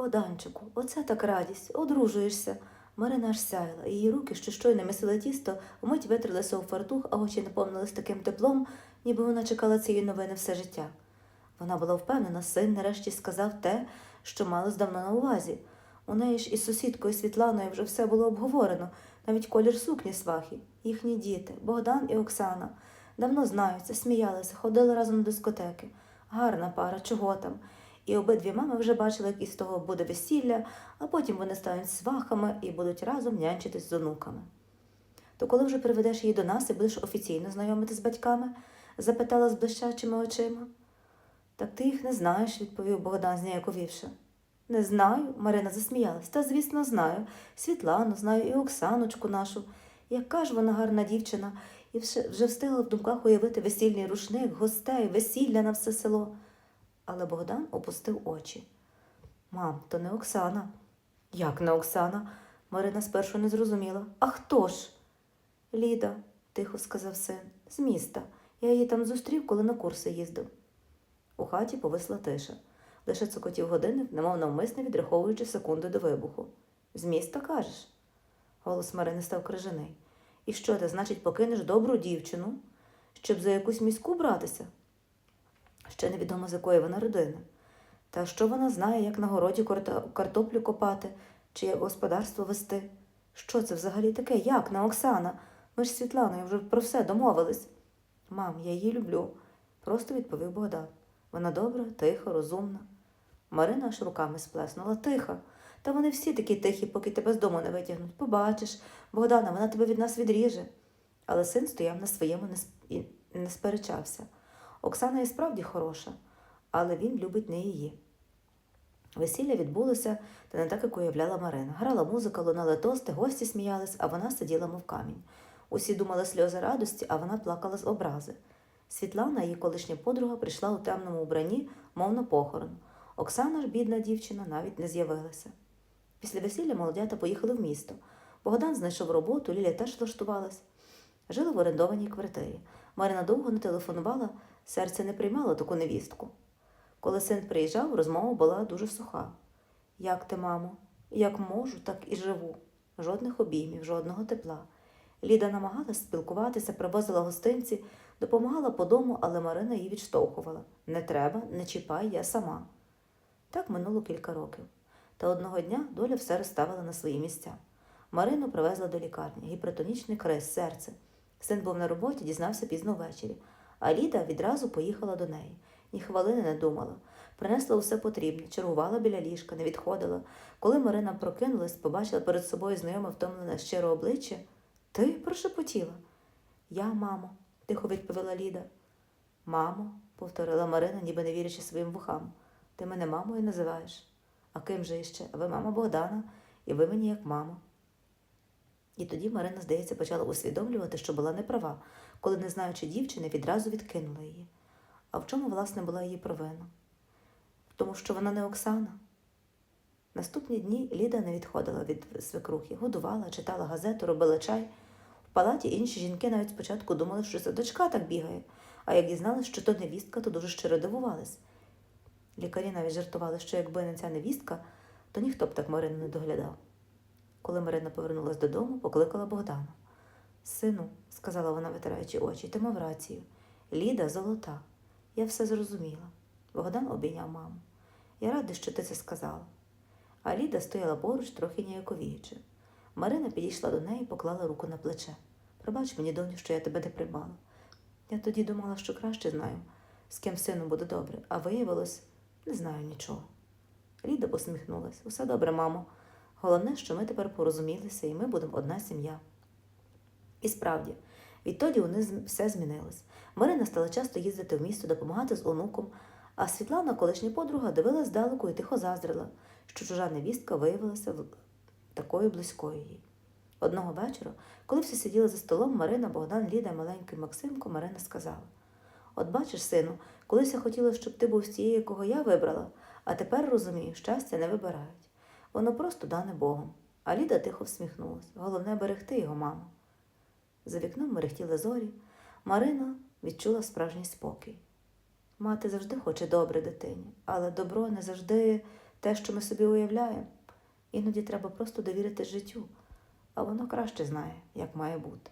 Богданчику, оце так радість, одружуєшся. Марина аж сяяла, її руки, що щойно місили тісто, вмить витрилися у фартух, а очі наповнились таким теплом, ніби вона чекала цієї новини все життя. Вона була впевнена, син нарешті сказав те, що малось давно на увазі. У неї ж із сусідкою Світланою вже все було обговорено, навіть колір сукні свахи, їхні діти, Богдан і Оксана. Давно знаються, сміялися, ходили разом на дискотеки. Гарна пара, чого там. І обидві мами вже бачили, як із того буде весілля, а потім вони стануть свахами і будуть разом нянчитись з онуками. То коли вже приведеш її до нас і будеш офіційно знайомити з батьками? запитала з блищачими очима. Так ти їх не знаєш, відповів Богдан, зніяковівши. Не знаю, Марина засміялась. Та, звісно, знаю. Світлану знаю і Оксаночку нашу. Яка ж вона гарна дівчина, і вже, встигла в думках уявити весільний рушник, гостей, весілля на все село. Але Богдан опустив очі. Мам, то не Оксана. Як не Оксана? Марина спершу не зрозуміла. А хто ж? Ліда, тихо сказав син, з міста. Я її там зустрів, коли на курси їздив. У хаті повисла тиша. Лише цокотів годинник, немов навмисне відраховуючи секунди до вибуху. З міста кажеш? Голос Марини став крижаний. І що ти, значить, покинеш добру дівчину, щоб за якусь міську братися? Ще невідомо, з якої вона родини. Та що вона знає, як на городі картоплю копати чи як господарство вести? Що це взагалі таке? Як на Оксана? Ми ж з Світланою вже про все домовились. Мам, я її люблю, просто відповів Богдан. Вона добра, тиха, розумна. Марина аж руками сплеснула тиха. Та вони всі такі тихі, поки тебе з дому не витягнуть. Побачиш, Богдана, вона тебе від нас відріже. Але син стояв на своєму і не сперечався. Оксана і справді хороша, але він любить не її. Весілля відбулося, та не так, як уявляла Марина. Грала музика, лунали тости, гості сміялись, а вона сиділа, мов камінь. Усі думали сльози радості, а вона плакала з образи. Світлана, її колишня подруга, прийшла у темному убранні, мов на похорон. Оксана ж, бідна дівчина, навіть не з'явилася. Після весілля молодята поїхали в місто. Богдан знайшов роботу, Ліля теж влаштувалась. Жили в орендованій квартирі. Марина довго не телефонувала, серце не приймало таку невістку. Коли син приїжджав, розмова була дуже суха. Як ти, мамо? Як можу, так і живу. Жодних обіймів, жодного тепла. Ліда намагалась спілкуватися, привозила гостинці, допомагала по дому, але Марина її відштовхувала. Не треба, не чіпай, я сама. Так минуло кілька років. Та одного дня доля все розставила на свої місця. Марину привезли до лікарні, гіпертонічний криз, серце. Син був на роботі, дізнався пізно ввечері, а Ліда відразу поїхала до неї. Ні хвилини не думала. Принесла усе потрібне, чергувала біля ліжка, не відходила. Коли Марина прокинулась, побачила перед собою знайоме втомлене щире обличчя. Ти прошепотіла. Я, мамо, тихо відповіла Ліда. Мамо, повторила Марина, ніби не вірячи своїм вухам. Ти мене мамою називаєш. А ким же іще? Ви мама Богдана, і ви мені як мама. І тоді Марина, здається, почала усвідомлювати, що була неправа, коли, не знаючи дівчини, відразу відкинула її. А в чому, власне, була її провина? Тому, що вона не Оксана. Наступні дні Ліда не відходила від свекрухи, годувала, читала газету, робила чай. В палаті інші жінки навіть спочатку думали, що це дочка так бігає, а як дізналась, що то невістка, то дуже щиро дивувались. Лікарі навіть жартували, що якби не ця невістка, то ніхто б так Марину не доглядав. Коли Марина повернулась додому, покликала Богдана. Сину, сказала вона, витираючи очі, ти мав рацію. Ліда золота. Я все зрозуміла. Богдан обійняв маму. Я радий, що ти це сказала. А Ліда стояла поруч, трохи ніяковіючи. Марина підійшла до неї і поклала руку на плече. Пробач мені, доню, що я тебе не приймала. Я тоді думала, що краще знаю, з ким сину буде добре, а виявилось, не знаю нічого. Ліда посміхнулась. Усе добре, мамо. Головне, що ми тепер порозумілися, і ми будемо одна сім'я. І справді, відтоді у них все змінилось. Марина стала часто їздити в місто, допомагати з онуком, а Світлана, колишня подруга, дивилась здалеку і тихо заздрила, що чужа невістка виявилася такою близькою їй. Одного вечора, коли всі сиділи за столом, Марина, Богдан, Ліда, маленький Максимко, Марина сказала: От бачиш, сину, колись я хотіла, щоб ти був з тією, кого я вибрала, а тепер розумію, щастя не вибирають. Воно просто дане Богом. А Ліда тихо всміхнулась. Головне берегти його, мамо. За вікном мерехтіли зорі. Марина відчула справжній спокій. Мати завжди хоче добре дитині, але добро не завжди те, що ми собі уявляємо. Іноді треба просто довірити життю, а воно краще знає, як має бути.